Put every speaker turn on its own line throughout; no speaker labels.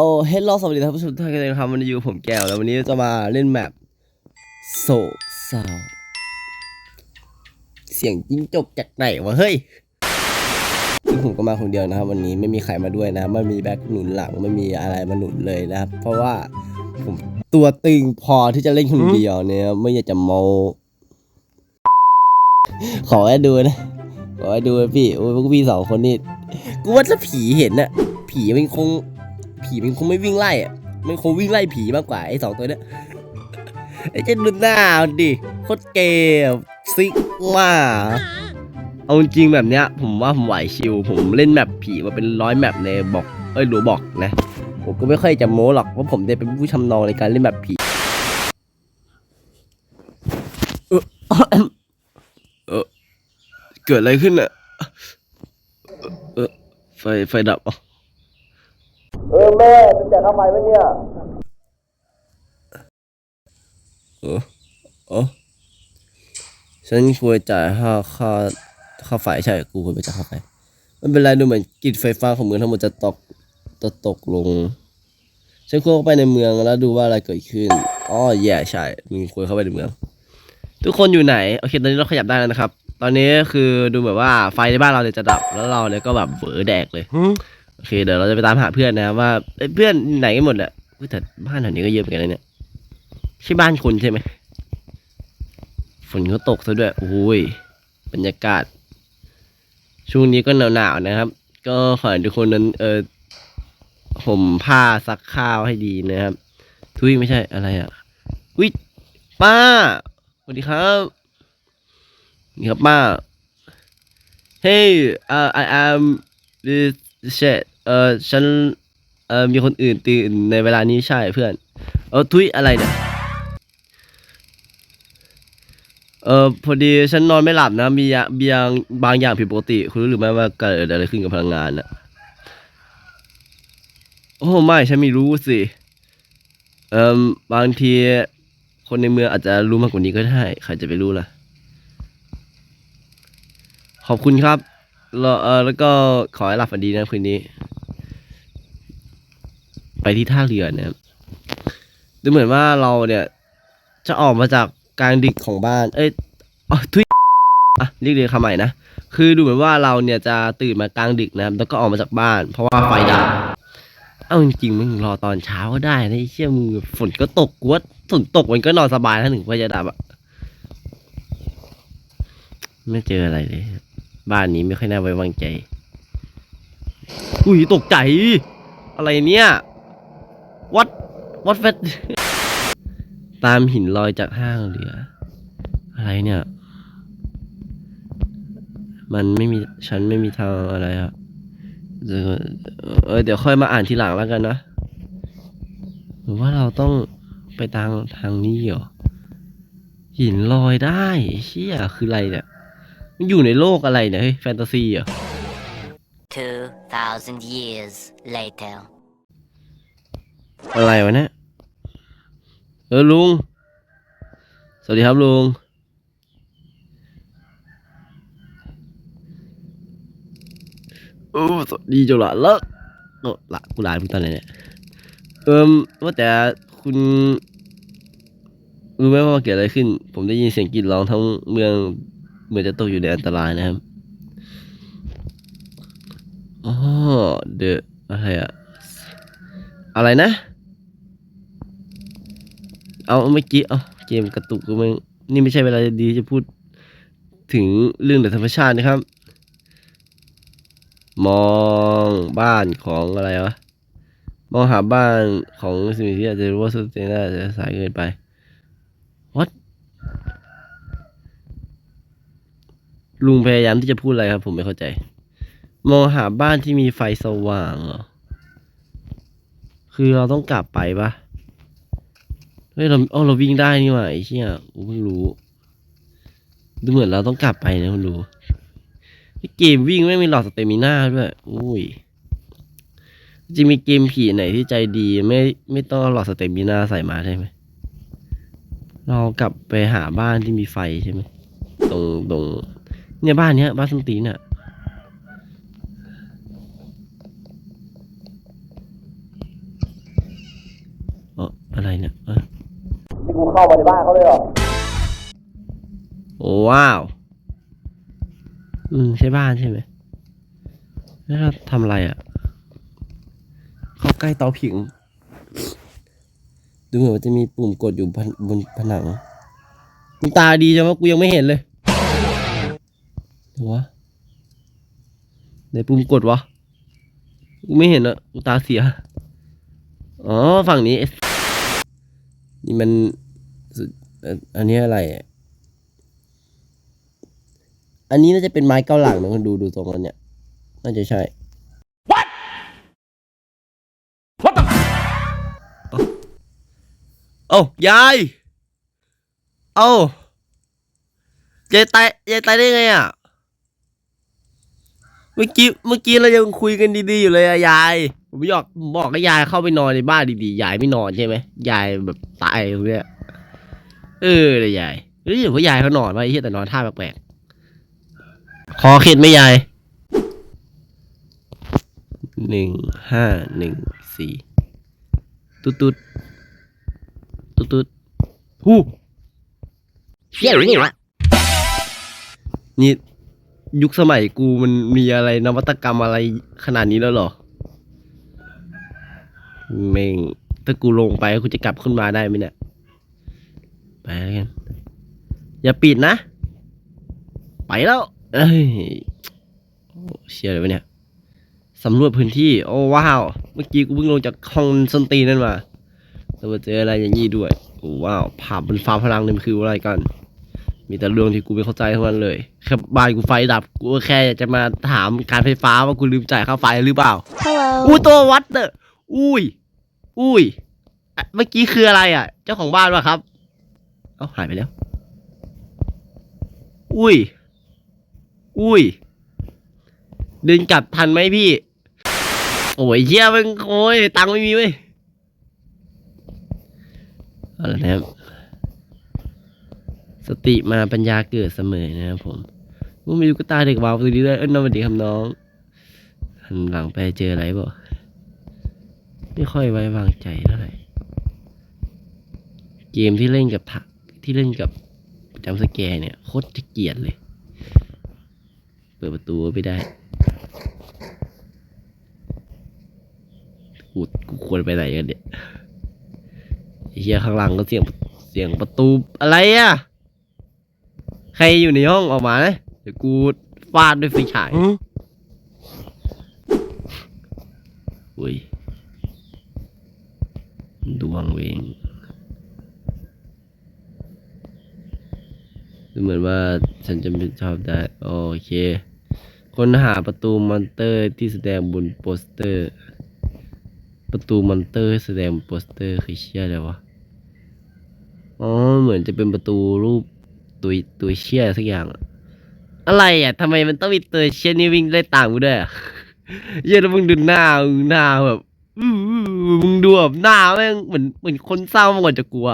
โอ้เฮลโลสวัสดีท่านผู้ชมทุกท่านกันเลยนะครับวันนี้อยู่ผมแก้วแล้ววันนี้จะมาเล่นแมปโศกเศร้าเสียงจิ้งจกจากไหนวะเฮ้ยซึ่งผมก็มาคนเดียวนะครับ วันนี้ไม่มีใครมาด้วยนะ ไม่มีแบ็คหนุนหลังไม่มีอะไรมาหนุนเลยนะครับ เพราะว่าผมตัวตึงพอที่จะเล่นคนเดียวเนี่ยไม่อยากจะโมขอให้ดูนะขอให้ดูพี่โอ้ยพวกพี่สองคนนี่กูว่าถ้าผีเห็นน่ะผีมันคง ผีมันคงไม่วิ่งไล่อะมันคงวิ่งไล่ผีมากกว่าไอ้สองตัวเนี้ยไอ้เจ้าดูหน้ามันดิโคตรเกมซิกมาเอาจริงแบบเนี้ย ผมว่าผมไหวชิว ผมเล่นแมปผีมาเป็นร้อยแมปในบอก เอ้ยหรือบอกนะ ผมก็ไม่ค่อยจะโม้หรอกว่าผมได้เป็นผู้ชำนาญในการเล่นแบบผีเออเออเกิดอะไรขึ้นอะเออไฟไฟดับอะ เออแม่เป็นจ่ายค่าไฟไหมเนี่ย เออเออฉันควรจ่ายค่าค่าค่าไฟใช่กูควรไปจ่ายค่าไฟไม่เป็นไรดูเหมือนกิจไฟฟ้าของเมืองทั้งหมดจะตกจะตกลง ฉันควรเข้าไปในเมืองแล้วดูว่าอะไรเกิดขึ้นอ๋อแย่ใช่มึงควรเข้าไปในเมือง ทุกคนอยู่ไหนโอเคตอนนี้เราขยับได้แล้วนะครับ ตอนนี้คือดูแบบว่าไฟในบ้านเราเนี่ยจะดับแล้วเราเนี่ยก็แบบเหวอแดกเลย โอเคเดี๋ยวเราจะไปตามหาเพื่อนนะครับว่าเเพื่อนไหนกันหมดอะแต่บ้านแถวนี้ก็เยอะเหมือนกันนะเนี่ยใช่บ้านคุณใช่ไหมฝนก็ตกซะด้วยโอ้ยบรรยากาศ ช่วงนี้ก็หนาวๆนะครับ ก็ขอให้ทุกคนนั้นเออห่มผ้าซักข้าวให้ดีนะครับ ทุยไม่ใช่อะไรอะวิป้าสวัสดีครับนี่ครับป้า Hey uh, I am this shit เออฉันเออมีคนอื่นตื่นในเวลานี้ใช่เพื่อน เออทุยอะไรเนี่ยเออพอดีฉันนอนไม่หลับนะมียามียงบางอย่างผิดปกติ คุณรู้หรือไม่ว่าเกิดอะไรขึ้นกับพลังงานอะโอ้ไม่ฉันไม่รู้สิเออบางทีคนในเมืองอาจจะรู้มากกว่านี้ก็ได้ ใครจะไปรู้ล่ะ ขอบคุณครับ แล้วเออแล้วก็ขอให้หลับฝันดีนะคืนนี้ ไปที่ท่าเรือนะครับดูเหมือนว่าเราเนี่ย จะออกมาจากกลางดึกของบ้าน เอ้ยอ๋อทุยอะเรียกเรียนคำใหม่นะคือดูเหมือนว่าเราเนี่ยจะตื่นมากลางดึกนะครับ แล้วก็ออกมาจากบ้าน เพราะว่าไฟดับเอาจริงๆมึงรอตอนเช้าก็ได้นะไอ้เชี่ยมึงฝนก็ตกกวดฝนตกมันก็นอนสบายถ้าถึงไฟจะดับอะไม่เจออะไรเลย บ้านนี้ไม่ค่อยน่าไว้วางใจ อุ้ยตกใจ อะไรเนี่ย วัดวัดเฟสตามหินลอยจากห้างเรือ อะไรเนี่ย มันไม่มีฉันไม่มีทางอะไรอะเดี๋ยวเออเดี๋ยวค่อยมาอ่านทีหลังแล้วกันนะหรือว่าเราต้องไปทางทางนี้เหรอหินลอยได้เชี่ยคืออะไรเนี่ย มันอยู่ในโลกอะไรเนี่ยเฮ้ยแฟนตาซีเหรอ
2,000 years later.
อะไรวะเนี่ยเออลุง สวัสดีครับลุง โอ้สวัสดีเจ้าหละเลิกโอ้ละกูลามึงตอนไหนเนี่ย เอิมว่าแต่คุณรู้ไหมว่าเกิดอะไรขึ้น ผมได้ยินเสียงกรีดร้องทั้งเมือง เหมือนจะตกอยู่ในอันตรายนะครับอ๋อเดอะอะไรอะอะไรนะ เอาเมื่อกี้เอาเกมกระตุกก็มึงนี่ไม่ใช่เวลาดีจะพูดถึงเรื่องเหนือธรรมชาตินะครับ มองบ้านของอะไรวะ มองหาบ้านของสิ่งที่อาจจะรู้ว่าสุดเจน่าจะสายเกินไป what ลุงพยายามที่จะพูดอะไรครับ ผมไม่เข้าใจ มองหาบ้านที่มีไฟสว่างเหรอ คือเราต้องกลับไปปะเฮ้ยเราเอ้าเราวิ่งได้นี่หว่าไอ้เชี่ยกูเพิ่งรู้ ดูเหมือนเราต้องกลับไปนะคุณรู้เกมวิ่งไม่มีหลอดสเตมิน่าด้วยอุ้ยจะมีเกมผีไหนที่ใจดี ไม่ไม่ต้องหลอดสเตมิน่าใส่มาใช่ไหมเรากลับไปหาบ้านที่มีไฟใช่ไหมตรงตรง เนี่ยบ้านเนี้ยบ้านสมตีนอะเอออะไรเนี่ยเออกูเข้าไปในบ้านเขาเลยเหรอโอ้ว้าว อืมใช่บ้านใช่ไหมแล้วเราทำอะไรอะ เข้าใกล้เตาผิง ดูเหมือนจะมีปุ่มกดอยู่บนผนังมึตาดีจังวะกูยังไม่เห็นเลย เดี๋ยววะไหนปุ่มกดวะกูไม่เห็นอะกูตาเสีย อ๋อ ฝั่งนี้ นี่มันสุดเอ่ออันนี้อะไรอะอันนี้น่าจะเป็นไม้เก้าหลังนะคนดูดูทรงแล้วเนี่ย น่าจะใช่เอ้ายาย เอ้ายายตายยายตายได้ไงอะเมื่อกี้เมื่อกี้เรายังคุยกันดีๆอยู่เลยอะยาย ผมอยากผมบอกให้ยายเข้าไปนอนในบ้านดีๆยายไม่นอนใช่ไหมยายแบบตายตรงเนี้ยเออเลยยายเฮ้ยหรือว่ายายเขานอนวะไอ้เหี้ยแต่นอนท่าแปลกๆคอเข็ดไหมยายหนึ่งห้าหนึ่งสี่ตุ๊ดตุ๊ดตุ๊ดตุ๊ดฮู้
Here, here.
นี่ ยุคสมัยกูมันมีอะไรนวัตกรรมอะไรขนาดนี้แล้วหรอเมงถ้ากูลงไปกูจะกลับขึ้นมาได้ไหมเนี่ย ไปแล้วกัน อย่าปิดนะ ไปแล้วเอ้ยโอ้เชียร์เลยวะเนี่ยสำรวจพื้นที่ โอ้ว้าว เมื่อกี้กูเพิ่งลงจากห้องส้นตีนนั่นมาแล้วมาเจออะไรอย่างนี้ด้วย โอ้ว้าวภาพบนฟ้าพลังนี่มันคืออะไรกัน มีแต่เรื่องที่กูไม่เข้าใจทั้งนั้นเลยแค่บ้านกูไฟดับกูก็แค่อยากจะมาถามการไฟฟ้าว่ากูลืมจ่ายค่าไฟหรือเปล่า
Hello.
อู้ตัววัดเตอร์อุ้ย อุ้ยอะเมื่อกี้คืออะไรอะ เจ้าของบ้านวะครับ เอ้าหายไปแล้ว อุ้ย อุ้ย เดินกลับทันไหมพี่ โอ้ยเชี่ยมันโอ้ยตังค์ไม่มีเว้ยเอาละนะครับ สติมาปัญญาเกิดเสมอนะครับผมมึงมีลูกตาเด็กวาวตัวนี้ด้วยเอ้ยน้องสวัสดีครับน้องหันหลังไปเจออะไรบ่ไม่ค่อยไว้วางใจเท่าไหร่เกมที่เล่นกับถักที่เล่นกับจำสแกร์เนี่ยโคตรจะเกลียดเลย เปิดประตูไม่ได้กูกูควรไปไหนกันเนี่ยเฮียข้างหลังก็เสียงเสียงประตูอะไรอะ ใครอยู่ในห้องออกมานะเดี๋ยวกูฟาดด้วยไฟฉายอุ้ยดวงเวงดูเหมือนว่าฉันจะไม่ชอบได้โอเค ค้นหาประตูมอนเตอร์ที่แสดงบนโปสเตอร์ ประตูมอนเตอร์ที่แสดงบนโปสเตอร์คือเชี่ยอะไรวะ อ๋อ เหมือนจะเป็นประตูรูป ตัวตัวเชี่ยสักอย่าง อะไรอะทำไมมันต้องมีตัวเชี่ยนี่วิ่งไล่ตามกูด้วยอะเหี้ยแล้วมึงดูหน้ามึงหน้าแบบมึงดูแบบหน้าแม่งเหมือนเหมือนคนเศร้ามากกว่าจะกลัว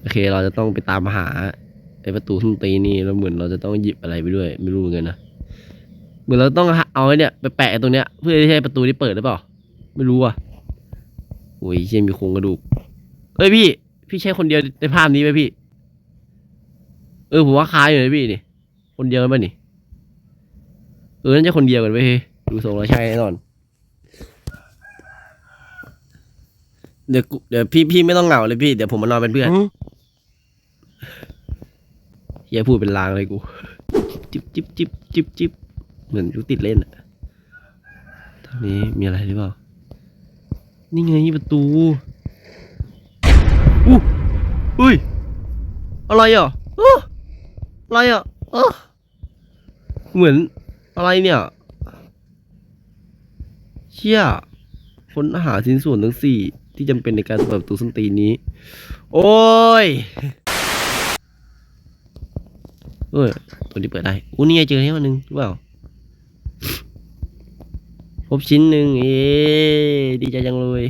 โอเค เราจะต้องไปตามหาไอ้ประตูทุ่นตีนี่แล้วเหมือนเราจะต้องหยิบอะไรไปด้วย ไม่รู้เหมือนกันนะเหมือนเราต้องเอาไอเนี่ยไปแปะตรงเนี้ยเพื่อที่ให้ประตูนี้เปิดหรือเปล่า ไม่รู้อะโอ้ยเชี่ยมีโครงกระดูกเอ้ยพี่ พี่ใช่คนเดียวในภาพนี้ไหมพี่ เออผมว่าคล้ายอยู่นะพี่นี่คนเดียวกันป่ะนี่ เออน่าจะคนเดียวกันไปเฮ้ยดูทรงแล้วใช่แน่นอน เดี๋ยวกูเดี๋ยวพี่พี่ไม่ต้องเหงาเลยพี่ เดี๋ยวผมมานอนเป็นเพื่อนอย่าพูดเป็นลางเลยกู จิบจิบจิบจิบจิบเหมือนกูติดเล่นอะทางนี้มีอะไรหรือเปล่า นี่ไงประตู อู้อุ้ย อะไรอะออะไรอะเหมือนอะไรเนี่ยเชี่ยค้นหาชิ้นส่วนทั้งสี่ที่จำเป็นในการเปิดประตูส้นตีนนี้ โอ้ยเอ้ยตัวนี้เปิดได้อู้นี่ไงเจอแล้วอันหนึงหรือเปล่าพบชิ้นหนึ่งเอ๊ดีใจจังเลย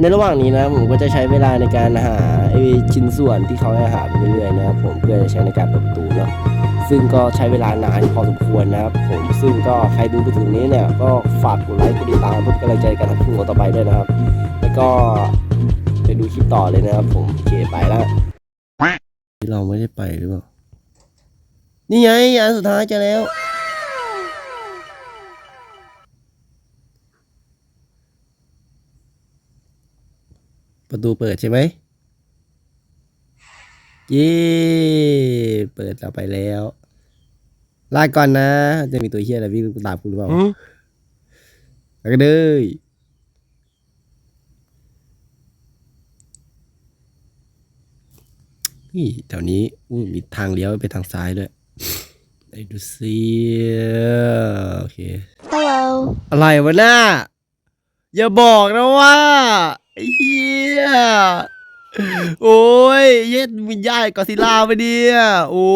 ในระหว่างนี้นะผมก็จะใช้เวลาในการหาไอ้ชิ้นส่วนที่เขาให้หาไปเรื่อยๆนะครับผมเพื่อจะใช้ในการเปิดประตูเนาะซึ่งก็ใช้เวลานานพอสมควรนะครับผมซึ่งก็ใครดูไปถึงนี้เนี่ยก็ฝากกดไลค์กดติดตามเพื่อเป็นกำลังใจในการทำคลิปของเราต่อไปด้วยนะครับ แล้วก็เอไปดูคลิปต่อเลยนะครับ ผมโอเคไปแล้วที่เราไม่ได้ไปหรือเปล่านี่ไงอันสุดท้ายเจะแล้ว ประตูเปิดใช่ไหมเย้เปิดเราไปแล้วลาก่อนนะ จะมีตัวเฮียอะไรวิ่งตามกูหรือเปล่าแล้วก็เด้ยนี่แถวนี้อู้มีทางเลี้ยวไปทางซ้ายด้วยไหนดูซิโอเค
Hello.
อะไรวะหน้าอย่าบอกนะว่า ไอ้เฮียโอ้ย เย็ดวิญญาณกอซิล่าไปเนี่ยโอ้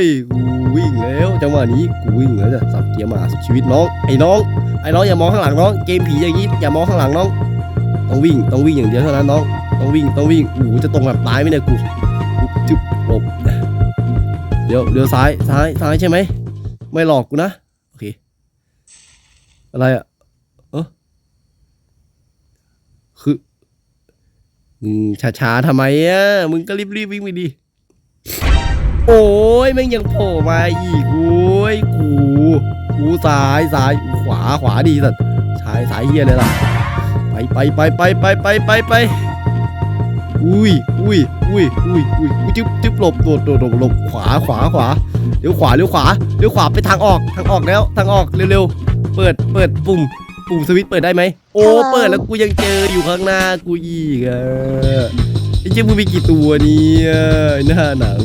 ย กูวิ่งแล้วจังหวะนี้กูวิ่งแล้วจ้ะสับเกียร์มาสุดชีวิตน้อง ไอ้น้อง ไอ้น้องอย่ามองข้างหลังน้อง เกมผีอย่างนี้อย่ามองข้างหลังน้อง ต้องวิ่ง ต้องวิ่งอย่างเดียวเท่านั้นน้อง ต้องวิ่ง ต้องวิ่งโอ้โหจะตรงแบบตายไหมเนี่ยกูกูจุ๊บหลบเดี๋ยว เดี๋ยวซ้าย ซ้าย ซ้ายใช่ไหม ไม่หลอกกูนะ โอเค อะไรอะ เออคือ มึงช้าๆทำไมอะ มึงก็รีบๆวิ่งไปดิ โอ้ยแม่งยังโผล่มาอีกโอ้ยกู กูซ้ายซ้ายขวาขวาดีสัตว์ชายสายเฮียเลยล่ะ ไปไปไปไปไปไปไปไปอุ้ยอุ้ยอุ้ยอุ้ยอุ้ยจึ๊บจึ๊บหลบโดดโดดหลบหลบขวาขวาขวาเลี้ยวขวาเลี้ยวขวาเลี้ยวขวาไปทางออกทางออกแล้วทางออกเร็วๆเปิดเปิดปุ่มปุ่มสวิตช์เปิดได้ไหม โอ้
Hello
เปิดแล้วกูยังเจออยู่ข้างหน้ากูอีกอะไอ้เจ้ามึงมีกี่ตัวเนี่ยไอ้หน้าหนัง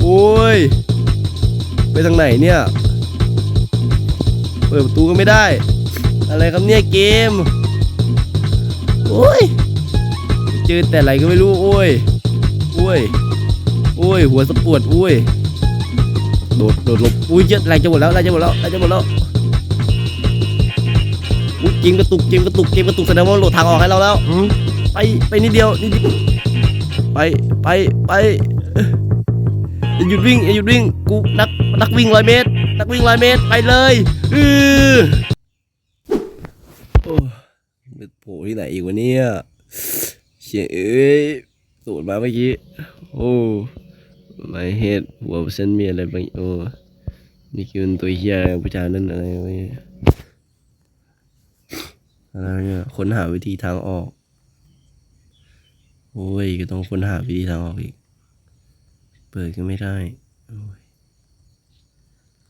โอ้ย ไปทางไหนเนี่ย เปิดประตูก็ไม่ได้ อะไรครับเนี่ยเกม โอ้ย เจอแต่อะไรก็ไม่รู้ โอ้ย โอ้ย โอ้ย หัวสปวดโอ้ย โดด โดดหลบอุ้ยเยอะแรงจะหมดแล้วแรงจะหมดแล้วแรงจะหมดแล้ว อุ๊ยเกมกระตุกเกมกระตุกเกมกระตุกแสดงว่าโหลดทางออกให้เราแล้วไปไปนิดเดียวนิดเดียวไปไปไปอย่าหยุดวิ่งอย่าหยุดวิ่งกูนักนักวิ่งร้อยเมตร นักวิ่งร้อยเมตรไปเลยเออโอ้ไปโผล่ที่ไหนอีกวะเนี่ยเชี่ยเอ้ยสูดมาเมื่อกี้โอ้ไม่เฮ็ดหัวเส้นมีอะไรบางโอ้นี่คือมันตัวเฮียอะไรผู้ชายนั่นอะไรวะเนี่ย อะไรเนี่ยค้นหาวิธีทางออก โอ้ย ก็ต้องค้นหาวิธีทางออกอีก เปิดก็ไม่ได้ โอ้ย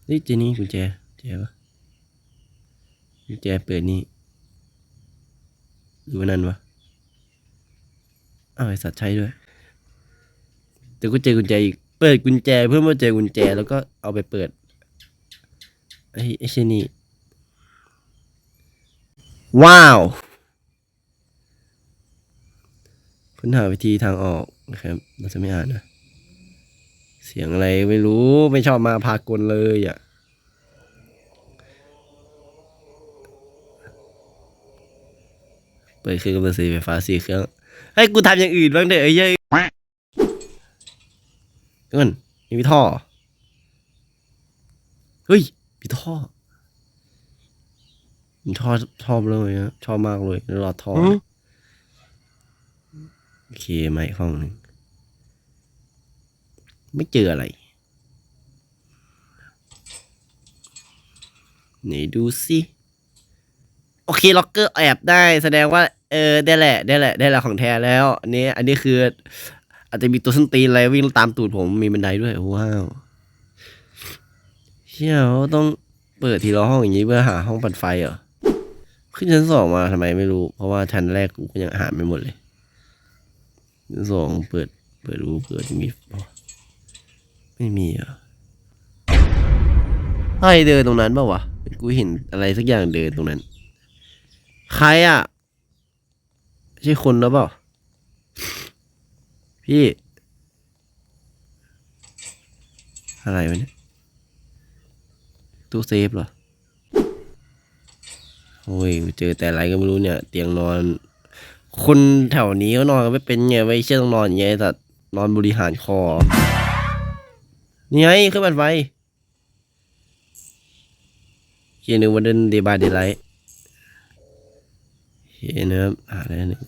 นี่เจนี่กุญแจแจปะกุญแจเปิดนี่หรือว่านั่นวะอ้าวไอสัตว์ใช้ด้วย แต่ก็เจอกุญแจอีก เปิดกุญแจเพื่อมาเจอกุญแจแล้วก็เอาไปเปิด ไอ้ไอ้เชนี่ ว้าว ค้นหาวิธีทางออกนะครับ เราจะไม่อ่านนะ เสียงอะไรไม่รู้ไม่ชอบมาพากลเลยอะ เปิดเครื่องกำเนิดสีไฟฟ้าสี่เครื่องให้กูทำอย่างอื่นบ้างเถอะไอ้เหี้ยัยเงินนี่มีท่อ เฮ้ยมีท่อ ผมชอบชอบเลยนะชอบมากเลยแล้วรอทอนะโอเคมาอีกห้องหนึ่งไม่เจออะไรไหนดูสิโอเคล็อกเกอร์แอบได้แสดงว่า เออได้แหละ ได้แหละ ได้แหละของแท้แล้ว อันนี้ อันนี้คือ อาจจะมีตัวส้นตีนอะไรวิ่งตามตูดผมมีบันไดด้วยว้าวเชี่ยเขาต้องเปิดทีละห้องอย่างนี้เพื่อหาห้องปั่นไฟเหรอ ขึ้นชั้นสองมาทำไมไม่รู้ เพราะว่าชั้นแรกกูก็ยังหาไม่หมดเลยชั้นสองเปิด เปิดดูเปิดมีไม่มีอะใครเดินตรงนั้นปะวะกูเห็นอะไรสักอย่างเดินตรงนั้น ใครอะใช่คนหรือเปล่า พี่ อะไรวะเนี่ยตู้เซฟเหรอ โอ้ยเจอแต่อะไรก็ไม่รู้เนี่ย เตียงนอน คนแถวนี้เขานอนกันไม่เป็นไงไม่เชื่อต้องนอนไงแต่นอนบริหารคอนี่ไงเครื่องปั่นไฟเฮียนึกว่าเดินเดบาเดไลท์เฮียนะครับหาได้หนึ่ง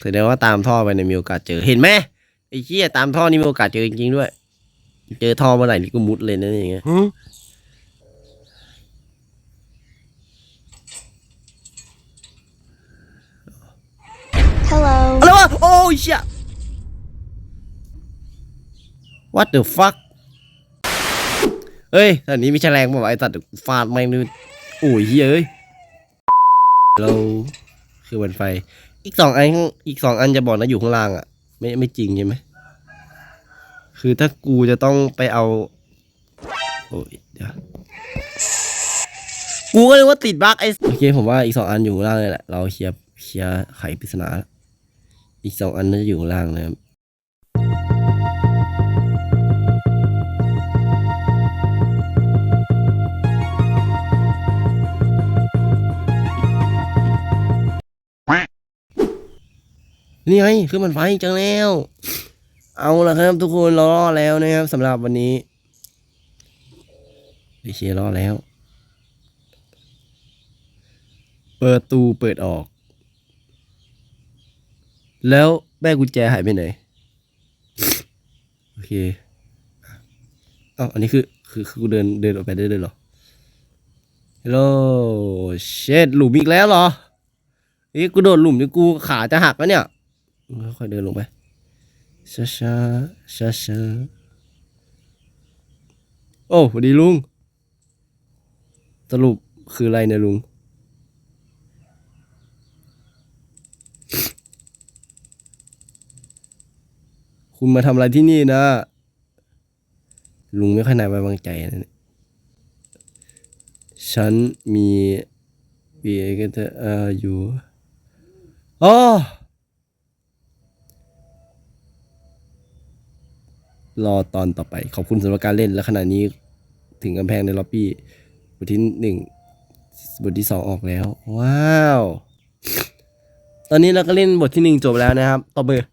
แสดงว่าตามท่อไปเนี่ยมีโอกาสเจอเห็นไหมไอ้เหี้ยตามท่อนี่มีโอกาสเจอจริงๆด้วย เจอท่อเมื่อไหร่นี่ก็มุดเลยนะอย่างเงี้ย
Hello.
อะไรวะโอ้ยเชี่ย what the fuck เฮ้ยตอนนี้มีแฉลงบอกไอ้ตัดฟาดไม่งนึโอ้ยเฮ้ยเราคือวันไฟ อีกสองอันอีกสองอันจะบอกนะอยู่ข้างล่างอะ ไม่ไม่จริงใช่ไหม คือถ้ากูจะต้องไปเอา โอ้ยเดี๋ยวกูก็เลยว่าติดบั๊กไอ้โอเคผมว่าอีกสองอันอยู่ข้างล่างเลยแหละ เราเคลียร์เคลียร์ไขปริศนาแล้ว อีกสองอันน่าจะอยู่ข้างล่างนะครับนี่ไงคือมันไฟจังแล้ว เอาละครับ ทุกคนเรารอแล้วนะครับสำหรับวันนี้ไอเชียรอแล้ว เปิดตูเปิดออก แล้วแม่กุญแจหายไปไหน โอเคอ้าอันนี้คือ คือคือกูเดินเดินออกไปได้เลยเหรอฮัลโหลเชดหลุมอีกแล้วเหรอเอ้ยกูโดดหลุมนี่กูขาจะหักแล้วเนี่ยค่อยเดินลงไปช้าช้าช้าช้าโอ้สวัสดีลุง สรุปคืออะไรเนี่ยลุง คุณมาทำอะไรที่นี่นะ ลุงไม่ค่อยน่าไว้วางใจนะเนี่ยฉันมีเบียก็จะเอ่ออยู่อ๋อรอตอนต่อไป ขอบคุณสำหรับการเล่นและขณะนี้ถึงกำแพงในล็อบบี้บทที่หนึ่งบทที่สองออกแล้ว ว้าว ตอนนี้เราก็เล่นบทที่หนึ่งจบแล้วนะครับ ต่อเบอร์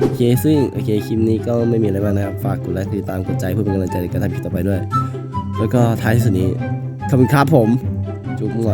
โอเคซึ่งโอเคคลิปนี้ก็ไม่มีอะไรมากนะครับ ฝากกดไลค์กดติดตามกดใจเพื่อเป็นกำลังใจในการทำคลิปต่อไปด้วย แล้วก็ท้ายที่สุดนี้ขอบคุณครับผม จุ๊บมั่ว